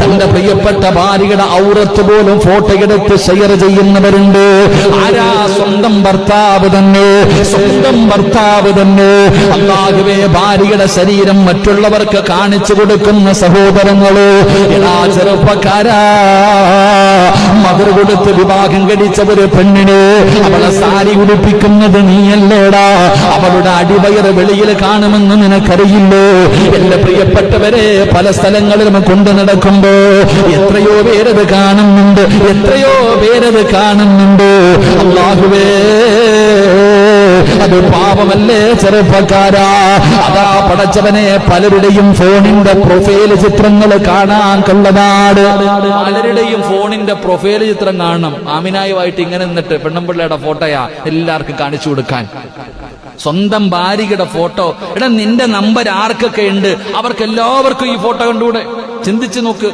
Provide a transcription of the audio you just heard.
തന്റെ പ്രിയപ്പെട്ട ഭാര്യയുടെ ഔറത്ത് പോലും ഫോട്ടോ എടുത്ത് ഷെയർ ചെയ്യുന്നവരുണ്ട്. ആരാ സ്വന്തം ഭർത്താവ് തന്നെ? സ്വന്തം ഭർത്താവ് തന്നെ. അള്ളാഹുവേ ഭാര്യയുടെ ശരീരം മറ്റുള്ളവർക്ക് കാണിച്ചു കൊടുക്കുന്ന സഹോദരങ്ങൾ എടാ ചെറുപ്പക്കാരാ. മദർ കൊടുത്ത് വിവാഹം കഴിച്ച ഒരു പെണ്ണിനെ അവളെ സാരി ഉടുപ്പിക്കുന്നത് നീയല്ലേടാ. അവളുടെ അടിവയറ് വെളിയിൽ കാണുമെന്ന് നിനക്കറിയില്ലോ. എന്റെ പ്രിയപ്പെട്ടവരെ പല സ്ഥലങ്ങളിലും കൊണ്ടു നടക്കുമ്പോ എത്രയോ പേരത് കാണുന്നുണ്ട് എത്രയോ പേരത് കാണുന്നുണ്ട്. അള്ളാഹുവേ അത് പാപമല്ലേ ചെറുപ്പക്കാരാ? അതാ പടച്ചവനെ പലരുടെയും ഫോണിന്റെ പ്രൊഫൈൽ ചിത്രങ്ങൾ കാണാൻ കൊള്ളതാണ് പലരുടെയും ഫോണിന്റെ പ്രൊഫൈൽ ചിത്രം കാണണം. ആമിനായുമായിട്ട് ഇങ്ങനെ നിന്നിട്ട് പെണ്ണമ്പിള്ളയുടെ ഫോട്ടോയാ എല്ലാവർക്കും കാണിച്ചു കൊടുക്കാൻ. സ്വന്തം ഭാര്യയുടെ ഫോട്ടോ. എടാ നിന്റെ നമ്പർ ആർക്കൊക്കെ ഉണ്ട്? അവർക്ക് എല്ലാവർക്കും ഈ ഫോട്ടോ കണ്ടുകൂടെ? ചിന്തിച്ചു നോക്ക്.